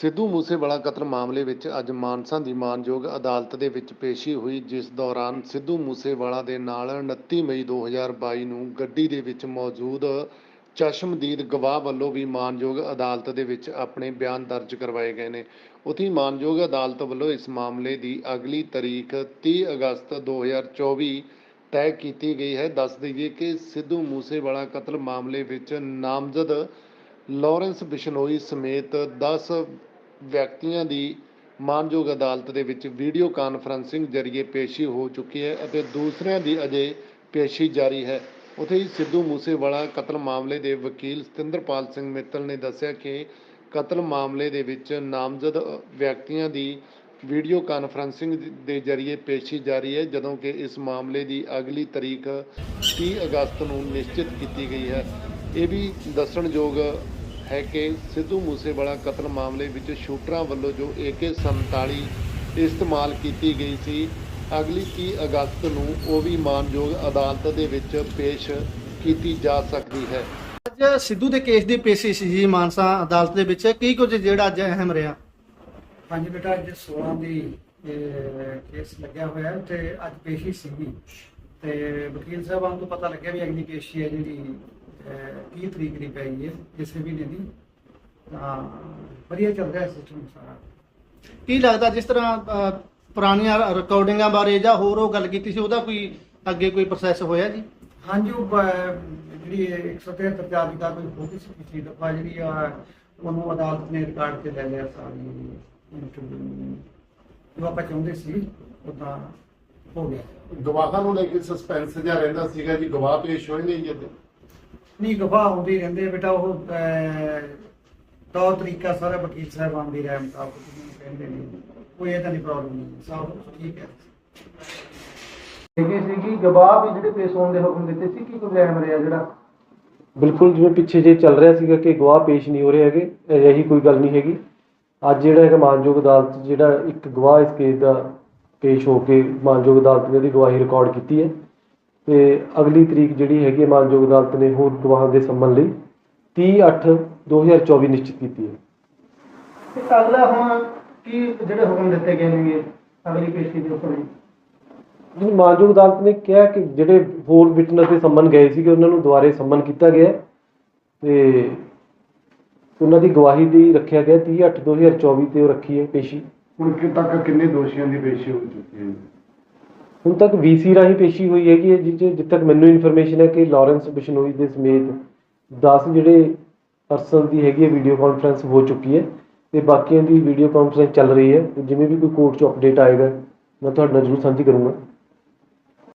ਸਿੱਧੂ ਮੂਸੇਵਾਲਾ ਕਤਲ ਮਾਮਲੇ ਵਿੱਚ ਅੱਜ ਮਾਨਸਾ ਦੀ ਮਾਨਯੋਗ ਅਦਾਲਤ ਦੇ ਵਿੱਚ ਪੇਸ਼ੀ ਹੋਈ, ਜਿਸ ਦੌਰਾਨ ਸਿੱਧੂ ਮੂਸੇਵਾਲਾ ਦੇ ਨਾਲ 29 ਮਈ 2022 ਨੂੰ ਗੱਡੀ ਦੇ ਵਿੱਚ ਮੌਜੂਦ ਚਸ਼ਮਦੀਦ ਗਵਾਹ ਵੱਲੋਂ ਵੀ ਮਾਨਯੋਗ ਅਦਾਲਤ ਦੇ ਵਿੱਚ ਆਪਣੇ ਬਿਆਨ ਦਰਜ ਕਰਵਾਏ ਗਏ ਨੇ। ਉਥੀ ਮਾਨਯੋਗ ਅਦਾਲਤ ਵੱਲੋਂ ਇਸ ਮਾਮਲੇ ਦੀ ਅਗਲੀ ਤਾਰੀਖ 30 ਅਗਸਤ 2024 ਤੈਅ ਕੀਤੀ ਗਈ ਹੈ। ਦੱਸ ਦਈਏ ਕਿ ਸਿੱਧੂ ਮੂਸੇਵਾਲਾ ਕਤਲ ਮਾਮਲੇ ਵਿੱਚ ਨਾਮਜ਼ਦ ਲਾਰੈਂਸ ਬਿਸ਼ਨੋਈ ਸਮੇਤ 10 ਵਿਅਕਤੀਆਂ ਦੀ ਮਾਨਯੋਗ ਅਦਾਲਤ ਦੇ ਵਿੱਚ ਵੀਡੀਓ ਕਾਨਫਰੰਸਿੰਗ ਜ਼ਰੀਏ ਪੇਸ਼ੀ ਹੋ ਚੁੱਕੀ ਹੈ ਅਤੇ ਦੂਸਰਿਆਂ ਦੀ ਅਜੇ ਪੇਸ਼ੀ ਜਾਰੀ ਹੈ। ਉੱਥੇ ਹੀ ਸਿੱਧੂ ਮੂਸੇਵਾਲਾ ਕਤਲ ਮਾਮਲੇ ਦੇ ਵਕੀਲ ਸਤਿੰਦਰਪਾਲ ਸਿੰਘ ਮਿੱਤਲ ਨੇ ਦੱਸਿਆ ਕਿ ਕਤਲ ਮਾਮਲੇ ਦੇ ਵਿੱਚ ਨਾਮਜ਼ਦ ਵਿਅਕਤੀਆਂ ਦੀ ਵੀਡੀਓ ਕਾਨਫਰੰਸਿੰਗ ਦੇ ਜ਼ਰੀਏ ਪੇਸ਼ੀ ਜਾਰੀ ਹੈ, ਜਦੋਂ ਕਿ ਇਸ ਮਾਮਲੇ ਦੀ ਅਗਲੀ ਤਾਰੀਖ 30 ਅਗਸਤ ਨੂੰ ਨਿਸ਼ਚਿਤ ਕੀਤੀ ਗਈ ਹੈ। ਇਹ ਵੀ ਦੱਸਣਯੋਗ ਹੈ ਕਿ ਸਿੱਧੂ ਮੂਸੇਵਾਲਾ ਕਤਲ ਮਾਮਲੇ ਵਿੱਚ ਸ਼ੂਟਰਾਂ ਵੱਲੋਂ ਜੋ AK47 ਇਸਤੇਮਾਲ ਕੀਤੀ ਗਈ ਸੀ ਅਗਲੀ 30 ਅਗਸਤ ਨੂੰ ਉਹ ਵੀ ਮਾਨਯੋਗ ਅਦਾਲਤ ਦੇ ਵਿੱਚ ਪੇਸ਼ ਕੀਤੀ ਜਾ ਸਕਦੀ ਹੈ। ਅੱਜ ਸਿੱਧੂ ਦੇ ਕੇਸ ਦੀ ਪੇਸ਼ੀ ਸੀ ਜੀ ਮਾਨਸਾ ਅਦਾਲਤ ਦੇ ਵਿੱਚ। ਕੀ ਕੁਝ ਜਿਹੜਾ ਅੱਜ ਅਹਿਮ ਰਿਹਾ? ਹਾਂਜੀ ਬੇਟਾ ਅੱਜ 16 ਦੀ ਕੇਸ ਲੱਗਿਆ ਹੋਇਆ ਹੈ ਤੇ ਅੱਜ ਪੇਸ਼ੀ ਸੀਗੀ। ਤੇ ਵਕੀਲ ਸਾਹਿਬਾਨ ਤੋਂ ਪਤਾ ਲੱਗਿਆ ਵੀ ਅਗਲੀ ਪੇਸ਼ੀ ਹੈ ਜਿਹੜੀ 30 ਤਰੀਕ ਦੀ ਪਈ ਹੈ ਇਸੇ ਮਹੀਨੇ ਦੀ। ਤਾਂ ਵਧੀਆ ਚੱਲ ਰਿਹਾ ਸਿਸਟਮ ਸਾਰਾ। ਕੀ ਲੱਗਦਾ ਜਿਸ ਤਰ੍ਹਾਂ ਅਹ, ਪੁਰਾਣੀਆਂ ਰਿਕਾਰਡਿੰਗਾਂ ਬਾਰੇ ਜਾਂ ਹੋਰ ਉਹ ਗੱਲ ਕੀਤੀ ਸੀ ਉਹਦਾ ਕੋਈ ਅੱਗੇ ਕੋਈ ਪ੍ਰੋਸੈਸ ਹੋਇਆ ਜੀ? ਹਾਂਜੀ ਉਹ ਜਿਹੜੀ 173 ਚਾਰ ਦੀ ਹੋ ਗਈ ਸੀ ਪਿਛਲੀ ਦਫਾ ਜਿਹੜੀ ਆ ਉਹਨੂੰ ਅਦਾਲਤ ਨੇ ਰਿਕਾਰਡ ਤੇ ਲੈ ਲਿਆ ਸਾਰੀ ਇੰਟਰਵਿਊ ਜੋ ਆਪਾਂ ਚਾਹੁੰਦੇ ਸੀ ਉਦਾਂ ਹੋ ਗਿਆ। ਗਵਾਹਾਂ ਨੂੰ ਲੈ ਕੇ ਸਸਪੈਂਸ ਜਿਹਾ ਰਹਿੰਦਾ ਸੀਗਾ ਜੀ ਗਵਾਹ ਪੇਸ਼ ਹੋਏ ਨਹੀਂ ਜਦ ਨਹੀਂ ਗਵਾਹ ਆਉਂਦੇ ਰਹਿੰਦੇ ਆ ਬੇਟਾ ਉਹ ਤੌਰ ਤਰੀਕਾ ਸਾਰਾ ਵਕੀਲ ਸਾਹਿਬਾਨ ਦੀ ਮੁਤਾਬਕ ਜਿਹਨੂੰ ਕਹਿੰਦੇ ਨੇ ਕੋਈ ਇਹਦਾ ਨਹੀਂ ਪ੍ਰੋਬਲਮ ਨਹੀਂ ਸਭ ਠੀਕ ਹੈ। ਹੈਗੇ ਸੀ ਕਿ ਗਵਾਹ ਵੀ ਜਿਹੜੇ ਪੇਸ਼ ਹੋਣ ਦੇ ਹੁਕਮ ਦਿੱਤੇ ਸੀ ਕੀ ਕੋਈ ਅਹਿਮ ਰਿਹਾ ਜਿਹੜਾ? ਬਿਲਕੁਲ ਜਿਵੇਂ ਪਿੱਛੇ ਜੇ ਚੱਲ ਰਿਹਾ ਸੀਗਾ ਕਿ ਗਵਾਹ ਪੇਸ਼ ਨਹੀਂ ਹੋ ਰਹੇ ਹੈਗੇ ਅਜਿਹੀ ਕੋਈ ਗੱਲ ਨਹੀਂ ਹੈਗੀ। ਅੱਜ ਜਿਹੜਾ ਹੈਗਾ ਮਾਨਯੋਗ ਅਦਾਲਤ ਜਿਹੜਾ ਇੱਕ ਗਵਾਹ ਇਸ ਕੇਸ ਦਾ ਪੇਸ਼ ਹੋ ਕੇ ਮਾਨਯੋਗ ਅਦਾਲਤ ਨੇ ਉਹਦੀ ਗਵਾਹੀ ਰਿਕਾਰਡ ਕੀਤੀ ਹੈ। ਤੇ ਅਗਲੀ ਤਰੀਕ ਜਿਹੜੀ ਹੈਗੀ ਹੈ ਮਾਨਯੋਗ ਅਦਾਲਤ ਨੇ ਹੋਰ ਗਵਾਹਾਂ ਦੇ ਸੰਮਨ ਲਈ 30/8/2024 ਨਿਸ਼ਚਿਤ ਕੀਤੀ ਹੈ। ਤੇ ਅਗਲਾ ਹੁਣ ਕੀ ਜਿਹੜੇ ਹੁਕਮ ਦਿੱਤੇ ਗਏ ਨੇ ਅਗਲੀ ਪੇਸ਼ੀ ਦੇ ਉੱਪਰ ਜੀ ਮਾਨਯੋਗ ਅਦਾਲਤ ਨੇ ਕਿਹਾ ਕਿ ਜਿਹੜੇ ਹੋਰ ਵਿਟਨੈਸ ਦੇ ਸੰਮਨ ਗਏ ਸੀਗੇ ਉਹਨਾਂ ਨੂੰ ਦੁਬਾਰੇ ਸੰਮਨ ਕੀਤਾ ਗਿਆ ਤੇ ਉਹਨਾਂ ਦੀ ਗਵਾਹੀ ਦੀ ਰੱਖਿਆ ਗਿਆ 30/8/2024 ਤੇ ਉਹ ਰੱਖੀ ਹੈ ਪੇਸ਼ੀ। ਹੁਣ ਕਿ ਤੱਕ ਕਿੰਨੇ ਦੋਸ਼ੀਆਂ ਦੀ ਪੇਸ਼ੀ ਹੋ ਚੁੱਕੀ ਹੈ? ਹੁਣ ਤੱਕ ਵੀਸੀ ਰਾਹੀਂ ਪੇਸ਼ੀ ਹੋਈ ਹੈਗੀ ਹੈ ਜਿਸ ਜਿੱਥੇ ਤੱਕ ਮੈਨੂੰ ਇਨਫੋਰਮੇਸ਼ਨ ਹੈ ਕਿ ਲਾਰੈਂਸ ਬਿਸ਼ਨੋਈ ਦੇ ਸਮੇਤ 10 ਜਿਹੜੇ ਪਰਸਨ ਦੀ ਹੈਗੀ ਹੈ ਵੀਡੀਓ ਕਾਨਫਰੰਸ ਹੋ ਚੁੱਕੀ ਹੈ ਤੇ ਬਾਕੀਆਂ ਦੀ ਵੀਡੀਓ ਕਾਨਫਰੰਸ ਚੱਲ ਰਹੀ ਹੈ। ਜਿਵੇਂ ਵੀ ਕੋਈ ਕੋਰਟ 'ਚ ਅਪਡੇਟ ਆਏਗਾ, ਮੈਂ ਤੁਹਾਡੇ ਨਾਲ ਜ਼ਰੂਰ ਸਾਂਝੀ ਕਰੂੰਗਾ।